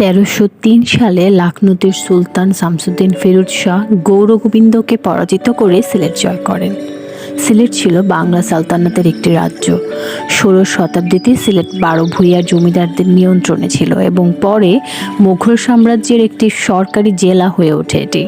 তেরোশো তিন সালে লাখনৌতির সুলতান শামসুদ্দিন ফিরোজ শাহ গৌরগোবিন্দকে পরাজিত করে সিলেট জয় করেন। সিলেট ছিল বাংলা সালতানাতের একটি রাজ্য। ষোলো শতাব্দীতে সিলেট বারো ভূঁইয়া জমিদারদের নিয়ন্ত্রণে ছিল এবং পরে মুঘল সাম্রাজ্যের একটি সরকারি জেলা হয়ে ওঠে এটি।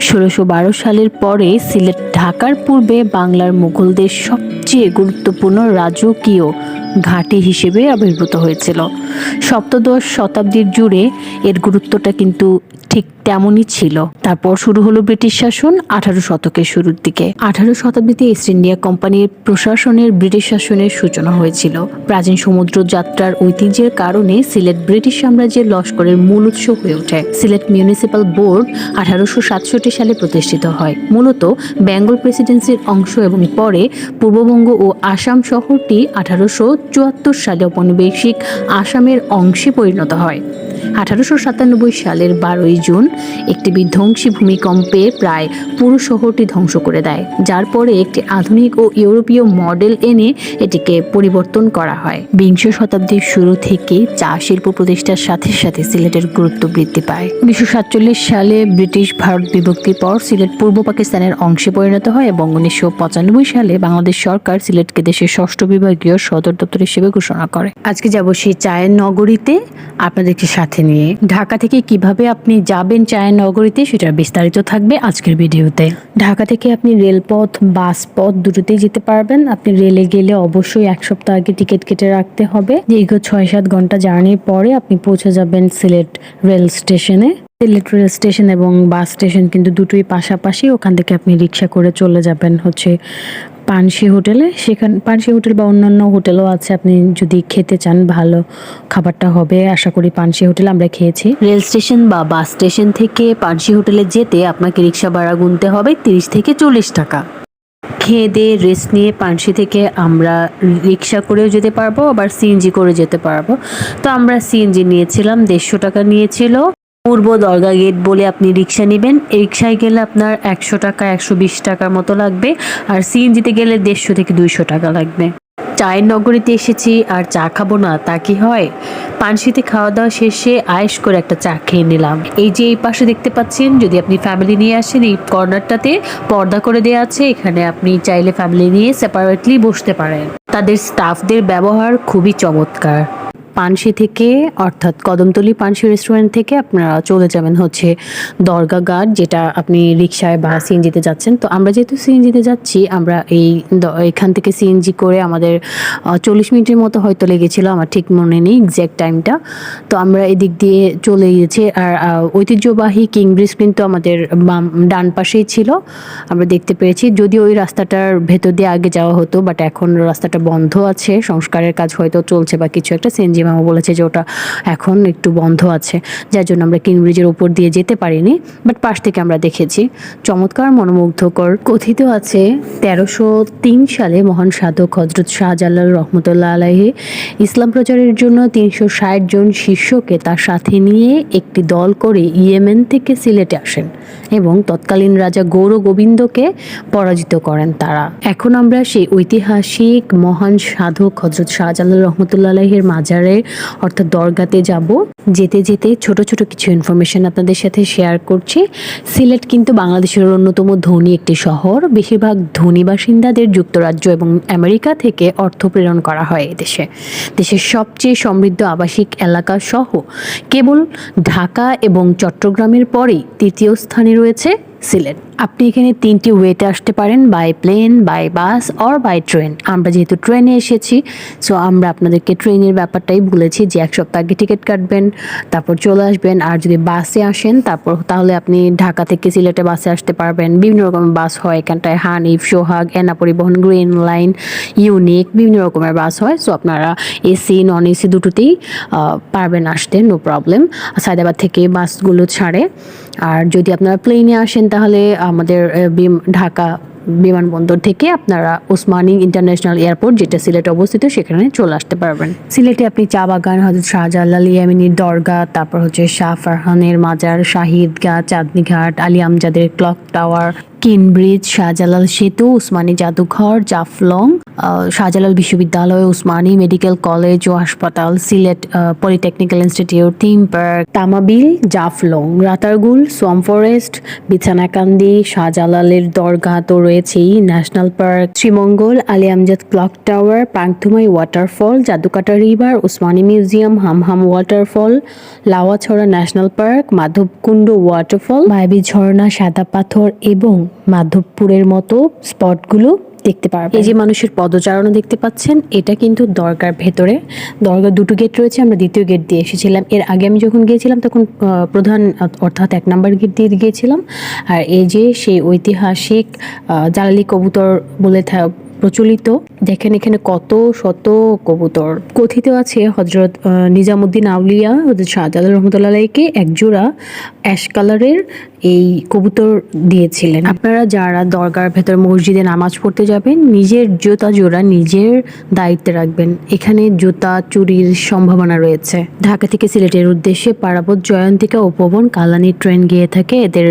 ষোলোশো বারো সালের পরে সিলেট ঢাকার পূর্বে বাংলার মুঘলদের সবচেয়ে গুরুত্বপূর্ণ রাজকীয় ঘাঁটি হিসেবে আবির্ভূত হয়েছিল। সপ্তদশ শতাব্দীর জুড়ে এর গুরুত্বটা কিন্তু ঠিক তেমনই ছিল। তারপর শুরু হলো ব্রিটিশ শাসন আঠারো শতকের শুরুর দিকে। আঠারো শতাব্দীতে ইস্ট ইন্ডিয়া কোম্পানির প্রশাসনের ব্রিটিশ শাসনের সূচনা হয়েছিল। প্রাচীন সমুদ্র যাত্রার ঐতিহ্যের কারণে সিলেট ব্রিটিশ সাম্রাজ্যের লস্করের মূল উৎস হয়ে ওঠে। সিলেট মিউনিসিপ্যাল বোর্ড আঠারোশো সাতষট্টি সালে প্রতিষ্ঠিত হয়। মূলত বেঙ্গল প্রেসিডেন্সির অংশ এবং পরে পূর্ববঙ্গ ও আসাম শহরটি আঠারোশো চুয়াত্তর সালে ঔপনিবেশিক আসামের অংশে পরিণত হয়। আঠারোশো সাতানব্বই সালের বারোই জুন একটি বিধ্বংসী ভূমিকম্পে প্রায় পুরো শহরটি ধ্বংস করে দেয়, যার পরে একটি আধুনিক ও ইউরোপীয় মডেল এনে এটিকে পরিবর্তন করা হয়। বিংশ শতাব্দীর শুরু থেকে চা শিল্প প্রতিষ্ঠার সাথে সাথে সিলেটের গুরুত্ব বৃদ্ধি পায়। উনিশশো সাতচল্লিশ সালে ব্রিটিশ ভারত বিভক্তির পর সিলেট পূর্ব পাকিস্তানের অংশে পরিণত হয় এবং উনিশশো পঁচানব্বই সালে বাংলাদেশ সরকার সিলেটকে দেশের ষষ্ঠ বিভাগীয় সদর দপ্তর হিসেবে ঘোষণা করে। আজকে যাব সেই চায়ের নগরীতে। আপনাদেরকে সাথে নিয়ে ঢাকা থেকে কীভাবে আপনি যাবেন চায়ের নগরীতে সেটার বিস্তারিত থাকবে আজকের ভিডিওতে। ঢাকা থেকে আপনি রেলপথ বাস পথ দুটোতেই যেতে পারবেন। আপনি রেলে গেলে অবশ্যই এক সপ্তাহ আগে টিকিট কেটে রাখতে হবে। দীর্ঘ ছয় সাত ঘণ্টা জার্নির পরে আপনি পৌঁছে যাবেন সিলেট রেল স্টেশনে। সিলেট রেল স্টেশন এবং বাস স্টেশন কিন্তু দুটোই পাশাপাশি। ওখান থেকে আপনি রিক্সা করে চলে যাবেন হচ্ছে পানসি হোটেলে? সেখানে, পানসি হোটেল বা অন্যান্য হোটেলও আছে, আপনি যদি খেতে চান, ভালো খাবারটা হবে। আশা করি পানসি হোটেল আমরা খেয়েছি। রেল স্টেশন বা বাস স্টেশন থেকে পানসি হোটেলে যেতে আপনাকে রিক্সা ভাড়া গুনতে হবে তিরিশ থেকে চল্লিশ টাকা। খেয়ে দিয়ে রেস্ট নিয়ে পানসি থেকে আমরা রিক্সা করেও যেতে পারব, আবার সিএনজি করে যেতে পারব। তো আমরা সিএনজি নিয়েছিলাম, দেড়শো টাকা নিয়েছিল। পূর্ব দরগা গেট বলে আপনি রিক্সা নেবেন। রিক্সায় গেলে আপনার একশো টাকা, একশো বিশ টাকার মতো লাগবে। আর সিএনজিতে গেলে দেড়শো থেকে দুইশো টাকা লাগবে। চায়ের নগরীতে এসেছি আর চা খাব না, তা কি হয়? পানসিতে খাওয়া দাওয়া শেষে আয়েস করে একটা চা খেয়ে নিলাম। এই যে এই পাশে দেখতে পাচ্ছেন, যদি আপনি ফ্যামিলি নিয়ে আসেন, এই কর্নারটাতে পর্দা করে দেওয়া আছে। এখানে আপনি চাইলে ফ্যামিলি নিয়ে সেপারেটলি বসতে পারেন। তাদের স্টাফদের ব্যবহার খুবই চমৎকার। পানসি থেকে, অর্থাৎ কদমতলি পানসি রেস্টুরেন্ট থেকে আপনারা চলে যাবেন হচ্ছে দরগা ঘাট, যেটা আপনি রিক্সায় বা সিএনজিতে যাচ্ছেন। তো আমরা যেহেতু সিএনজিতে যাচ্ছি, আমরা এই এখান থেকে সিএনজি করে আমাদের চল্লিশ মিনিটের মতো হয়তো লেগেছিল, আমার ঠিক মনে নেই এক্স্যাক্ট টাইমটা তো আমরা এদিক দিয়ে চলে গিয়েছি, আর ঐতিহ্যবাহী কিং ব্রিজ কিন্তু আমাদের বাম, ডান পাশেই ছিল। আমরা দেখতে পেরেছি যদি ওই রাস্তাটার ভেতর দিয়ে আগে যাওয়া হতো বাট এখন রাস্তাটা বন্ধ আছে, সংস্কারের কাজ হয়তো চলছে বা কিছু একটা সেনজি মামা বলেছে যে ওটা এখন একটু বন্ধ আছে, যার জন্য আমরা কিং ব্রিজের উপর দিয়ে যেতে পারিনি বাট পাশ থেকে আমরা দেখেছি। চমৎকার, মনোমুগ্ধকর, কথিত আছে, তেরোশো তিন সালে মহান সাধক হজরত শাহজালাল রহমতুল্লাহ আলাহি ইসলাম প্রচারের জন্য তিনশো ষাট জন শিষ্যকে তার সাথে নিয়ে একটি দল করে ইয়েমেন থেকে সিলেটে আসেন এবং তৎকালীন রাজা গৌর গোবিন্দকে পরাজিত করেন তারা। এখন আমরা সেই ঐতিহাসিক মহান সাধক হজরত শাহজালাল রহমতুল্লাহ আলাহির মাজারে অর্থাৎ দরগাতে যাব। যেতে যেতে ছোট ছোট কিছু ইনফরমেশন আপনাদের সাথে শেয়ার করছি। সিলেট কিন্তু বাংলাদেশের অন্যতম ধনী একটি শহর। বেশিরভাগ ধনী বাসিন্দাদের যুক্তরাজ্য এবং আমেরিকা থেকে অর্থ প্রেরণ করা হয় এদেশে। দেশের সবচেয়ে সমৃদ্ধ আবাসিক এলাকা সহ, কেবল ঢাকা এবং চট্টগ্রামের পরেই তৃতীয় স্থানে রয়েছে সিলেট। আপনি এখানে তিনটি ওয়েতে আসতে পারেন by plane by bus or by train আমরা যেহেতু ট্রেনে এসেছি সো আমরা আপনাদেরকে ট্রেনের ব্যাপারটাই বলেছি যে এক সপ্তাহ আগে টিকিট কাটবেন, তারপর চলে আসবেন, আর যদি বাসে আসেন, তারপর তাহলে আপনি ঢাকা থেকে সিলেটে বাসে আসতে পারবেন। বিভিন্ন রকমের বাস হয়, এখানটায় হানিফ সোহাগ এনা পরিবহন গ্রিন লাইন ইউনিক বিভিন্ন রকমের বাস হয় সো আপনারা এসি নন এসি দুটোতেই পারবেন আসতে নো প্রবলেম সায়দাবাদ থেকে বাসগুলো ছাড়ে। আর যদি আপনারা প্লেনে আসেন, তাহলে আমাদের ঢাকা বিমানবন্দর থেকে আপনারা ওসমানী ইন্টারন্যাশনাল এয়ারপোর্ট, যেটা সিলেটে অবস্থিত, সেখানে চলে আসতে পারবেন। সিলেটে আপনি চা বাগান হজরত শাহজালাল ইয়ামিনীর দরগা, তারপর হচ্ছে শাহ ফারহানের মাজার, শাহিদ গা Chandni Ali আমজাদের clock tower Keane bridge Shahjalal সেতু উসমানী জাদুঘর, জাফলং শাহজালাল বিশ্ববিদ্যালয়, উসমানী মেডিকেল কলেজ ও হাসপাতাল, Sylhet polytechnical institute theme park Tamabil, Jaflong, Ratargul, swamp forest, Bichanakandi, শাহজালালের দরগা তো রয়েছেই, national park, Sreemangal, Ali Amjad clock tower, Panthumai waterfall, Jadukata river, Osmani museum, Hamham waterfall, Lawachara national park, Madhabkunda waterfall মায়াবী ঝর্ণা সাদা পাথর এবং মাধবপুরের মতো স্পটগুলো দেখতে পারবেন। এই যে মানুষের পদচারণও দেখতে পাচ্ছেন, এটা কিন্তু দরগার ভেতরে। দরগার দুটো গেট রয়েছে, আমরা দ্বিতীয় গেট দিয়ে এসেছিলাম। এর আগে আমি যখন গিয়েছিলাম, তখন প্রধান অর্থাৎ এক নাম্বার গেট দিয়ে গিয়েছিলাম। আর এই যে সেই ঐতিহাসিক জ্বালালি কবুতর বলে প্রচলিত, দেখেন এখানে কত শত কবুতর। কথিত আছে হজরত নিজামুদ্দিন আউলিয়া হজরত শাহজালাল রহমতুল্লাহকে একজোড়া অ্যাশ কালারের এই কবুতর দিয়েছিলেন। আপনারা যারা দরগার ভেতর মসজিদে নামাজ পড়তে যাবেন, নিজের জুতা জোড়া নিজের দায়িত্বে রাখবেন। এখানে জুতা চুরির সম্ভাবনা রয়েছে। ঢাকা থেকে সিলেটের উদ্দেশ্যে পারাবত জয়ন্তিকা উপবন কালানি ট্রেন গিয়ে থাকে। এদের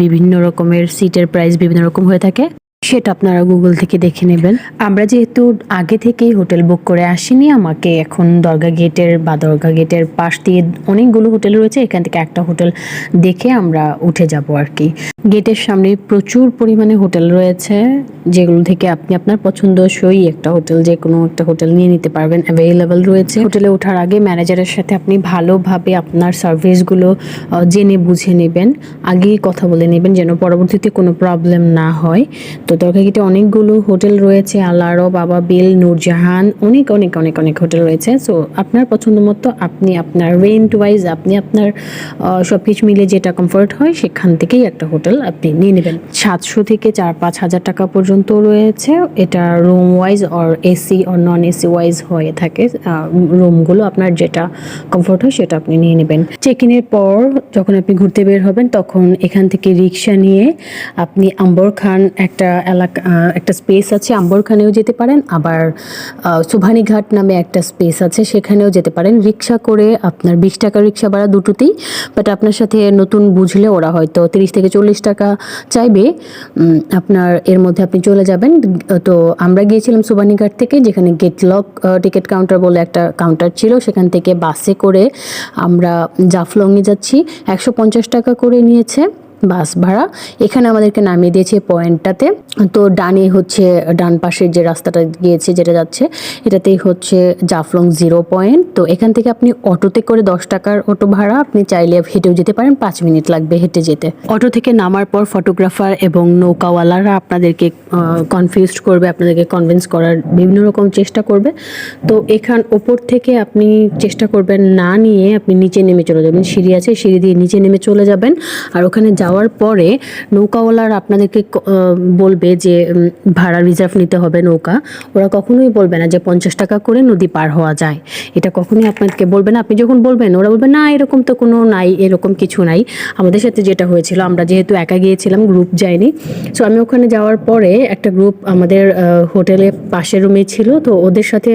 বিভিন্ন রকমের সিটের প্রাইস বিভিন্ন রকম হয়ে থাকে। সেটা আপনারা গুগল থেকে দেখে নেবেন। আমরা যেহেতু আগে থেকেই হোটেল বুক করে আসিনি, আমাকে এখন দরগা গেটের বা দরগা গেটের পাশ দিয়ে অনেকগুলো হোটেল রয়েছে, এখান থেকে একটা হোটেল দেখে আমরা উঠে যাব আর কি। গেটের সামনে প্রচুর পরিমাণে হোটেল রয়েছে, যেগুলো থেকে আপনি আপনার পছন্দসই একটা হোটেল, যে কোনো একটা হোটেল নিয়ে নিতে পারবেন অ্যাভেলেবেল রয়েছে। হোটেলে ওঠার আগে ম্যানেজারের সাথে আপনি ভালোভাবে আপনার সার্ভিসগুলো জেনে বুঝে নেবেন, আগেই কথা বলে নেবেন যেন পরবর্তীতে কোনো প্রবলেম না হয়। তো দরগাগিতে অনেকগুলো হোটেল রয়েছে আলারো বাবা বিল, নূরজাহান, অনেক অনেক অনেক অনেক হোটেল রয়েছে। সো আপনার পছন্দ মতো আপনি আপনার রেন্ট ওয়াইজ আপনি আপনার সব কিছু মিলে যেটা কমফোর্ট হয়, সেখান থেকেই একটা হোটেল আপনি নিয়ে নেবেন। সাতশো থেকে চার, পাঁচ হাজার টাকা পর্যন্ত রয়েছে। এটা room wise or AC or non AC wise হয়ে থাকে। রুমগুলো আপনার যেটা কমফোর্ট হয়, সেটা আপনি নিয়ে নেবেন। চেক ইনের পর যখন আপনি ঘুরতে বের হবেন, তখন এখান থেকে রিক্সা নিয়ে আপনি আম্বর খান একটা এলাকা একটা স্পেস আছে, আম্বরখানেও যেতে পারেন। আবার সুভানি ঘাট নামে একটা স্পেস আছে, সেখানেও যেতে পারেন। রিক্সা করে আপনার বিশ টাকা রিক্সা ভাড়া দুটোতেই বাট আপনার সাথে নতুন বুঝলে ওরা হয়তো তিরিশ থেকে চল্লিশ টাকা চাইবে। আপনার এর মধ্যে আপনি চলে যাবেন। তো আমরা গিয়েছিলাম সুবানীঘাট থেকে, যেখানে গেট লক টিকিট কাউন্টার বলে একটা কাউন্টার ছিল। সেখান থেকে বাসে করে আমরা জাফলংয়ে যাচ্ছি। একশো পঞ্চাশ টাকা করে নিয়েছে। বাস ভাড়া। এখানে আমাদেরকে নামিয়ে দিয়েছে পয়েন্টটাতে। তো ডানে হচ্ছে, ডান পাশের যে রাস্তাটা গিয়েছে, যেটা যাচ্ছে, এটাতেই হচ্ছে জাফলং জিরো পয়েন্ট। তো এখান থেকে আপনি অটোতে করে দশ টাকার অটো ভাড়া, আপনি চাইলে হেঁটেও যেতে পারেন, পাঁচ মিনিট লাগবে হেঁটে যেতে। অটো থেকে নামার পর ফটোগ্রাফার এবং নৌকাওয়ালারা আপনাদেরকে কনফিউজড করবে, আপনাদেরকে কনভিন্স করার বিভিন্ন রকম চেষ্টা করবে। তো এখান ওপর থেকে আপনি চেষ্টা করবেন না নিয়ে আপনি নিচে নেমে চলে যাবেন। সিঁড়ি আছে, সিঁড়ি দিয়ে নিচে নেমে চলে যাবেন। আর ওখানে যাওয়ার পরে নৌকাওয়ালার আপনাদেরকে বলবে যে ভাড়া রিজার্ভ নিতে হবে নৌকা। ওরা কখনোই বলবে না যে, পঞ্চাশ টাকা করে নদী পার হওয়া যায়। এটা কখনোই আপনাদেরকে বলবে না। আপনি যখন বলবেন, ওরা বলবে, না, এরকম তো কোনো নাই, এরকম কিছু নাই। আমাদের সাথে যেটা হয়েছিল, আমরা যেহেতু একা গিয়েছিলাম গ্রুপ যায়নি। সো আমি ওখানে যাওয়ার পরে একটা গ্রুপ আমাদের হোটেলে পাশের রুমে ছিল, তো ওদের সাথে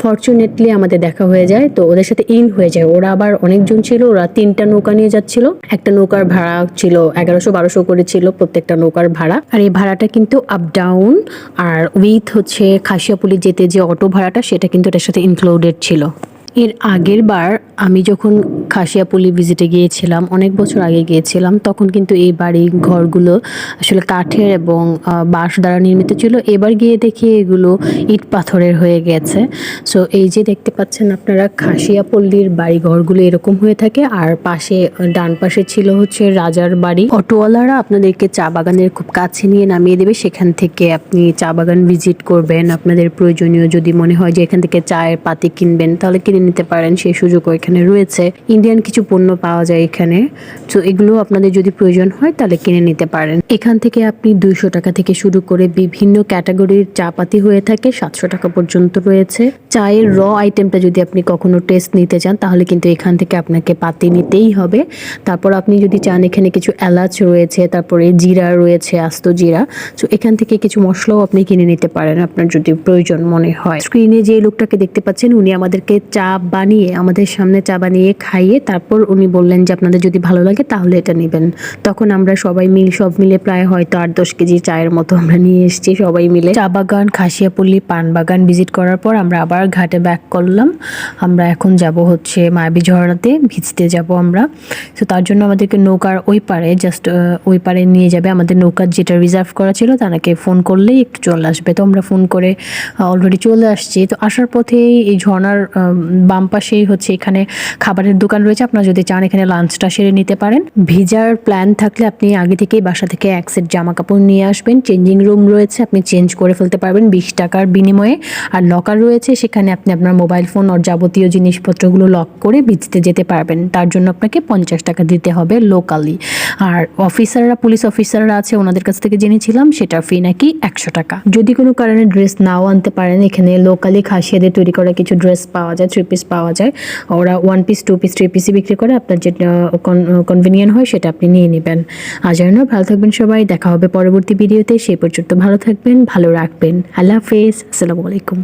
ফর্চুনেটলি আমাদের দেখা হয়ে যায়, তো ওদের সাথে ইন হয়ে যায়। ওরা আবার অনেকজন ছিল, ওরা তিনটা নৌকা নিয়ে যাচ্ছিল। একটা নৌকার ভাড়া ছিল এগারোশো বারোশো করে ছিল প্রত্যেকটা নৌকার ভাড়া। আর এই ভাড়াটা কিন্তু আপ ডাউন আর উইথ হচ্ছে খাসিয়াপুলি যেতে যে অটো ভাড়াটা, সেটা কিন্তু এটার সাথে ইনক্লুডেড ছিল। এর আগের বার আমি যখন খাসিয়াপল্লি ভিজিটে গিয়েছিলাম, অনেক বছর আগে গিয়েছিলাম, তখন কিন্তু এই বাড়ি ঘরগুলো আসলে কাঠের এবং বাঁশ দ্বারা নির্মিত ছিল। এবার গিয়ে দেখি এগুলো ইট পাথরের হয়ে গেছে। সো এই যে দেখতে পাচ্ছেন আপনারা, খাসিয়াপল্লির বাড়ি ঘরগুলো এরকম হয়ে থাকে। আর পাশে, ডান পাশে ছিল হচ্ছে রাজার বাড়ি। অটোওয়ালারা আপনাদেরকে চা বাগানের খুব কাছে নিয়ে নামিয়ে দেবে। সেখান থেকে আপনি চা বাগান ভিজিট করবেন। আপনাদের প্রয়োজনীয় যদি মনে হয় যে এখান থেকে চায়ের পাতি কিনবেন, তাহলে কিনে নিতে পারেন, সেই সুযোগও এখানে রয়েছে। ইন্ডিয়ান কিছু পণ্য পাওয়া যায় এখানে। তো এগুলো আপনাদের যদি প্রয়োজন হয়, তাহলে কিনে নিতে পারেন। এখান থেকে আপনি দুইশো টাকা থেকে শুরু করে বিভিন্ন ক্যাটাগরির চা পাতি হয়ে থাকে, সাতশো টাকা পর্যন্ত রয়েছে। চায়ের র আইটেমটা যদি আপনি কখনো টেস্ট নিতে চান, তাহলে কিন্তু এখান থেকে আপনাকে পাতি নিতেই হবে। তারপর আপনি যদি চান, এখানে কিছু এলাচ রয়েছে, তারপরে জিরা রয়েছে, আস্ত জিরা। তো এখান থেকে কিছু মশলাও আপনি কিনে নিতে পারেন, আপনার যদি প্রয়োজন মনে হয়। স্ক্রিনে যে লোকটাকে দেখতে পাচ্ছেন, উনি আমাদেরকে চা বানিয়ে, আমাদের সামনে চা বানিয়ে খাইয়ে তারপর উনি বললেন যে, আপনাদের যদি ভালো লাগে তাহলে এটা নেবেন। তখন আমরা সবাই মিল, সব মিলে প্রায় হয়তো আট দশ কেজি চায়ের মতো আমরা নিয়ে এসেছি সবাই মিলে। চা বাগান, খাসিয়াপল্লি, পান বাগান ভিজিট করার পর আমরা আবার ঘাটে ব্যাক করলাম। আমরা এখন যাব হচ্ছে মায়াবী ঝর্ণাতে, ভিজতে যাব আমরা। তো তার জন্য আমাদেরকে নৌকার ওই পারে জাস্ট ওই পারে নিয়ে যাবে। আমাদের নৌকার যেটা রিজার্ভ করা ছিল তাকে ফোন করলেই একটু চলে আসবে। তো আমরা ফোন করে অলরেডি চলে আসছি। তো আসার পথেই এই ঝর্ণার বাম পাশেই হচ্ছে এখানে খাবারের দোকান রয়েছে। আপনারা যদি চান এখানে লাঞ্চটা সেরে নিতে পারেন। ভিজার প্ল্যান থাকলে আপনি আগে থেকেই বাসা থেকে এক সেট জামা কাপড় নিয়ে আসবেন। চেঞ্জিং রুম রয়েছে, আপনি চেঞ্জ করে ফেলতে পারবেন বিশ টাকার বিনিময়ে। আর লকার রয়েছে, সেখানে আপনি আপনার মোবাইল ফোন আর যাবতীয় জিনিসপত্রগুলো লক করে ভিজতে যেতে পারবেন। তার জন্য আপনাকে পঞ্চাশ টাকা দিতে হবে লোকালি আর অফিসাররা পুলিশ অফিসাররা আছে, ওনাদের কাছ থেকে জেনেছিলাম, সেটার ফি নাকি একশো টাকা। যদি কোনো কারণে ড্রেস নাও আনতে পারেন, এখানে লোকালি খাসিয়াদের তৈরি করা কিছু ড্রেস পাওয়া যায় থ্রি পিস পাওয়া যায়। ওরা one piece two piece three পিসই বিক্রি করে আপনার যেটা কনভিনিয়েন্ট হয় সেটা আপনি নিয়ে নেবেন। আর যেন ভালো থাকবেন সবাই, দেখা হবে পরবর্তী ভিডিওতে সেই পর্যন্ত ভালো থাকবেন, ভালো রাখবেন। আল্লাহ হাফেজ, আসসালামু আলাইকুম।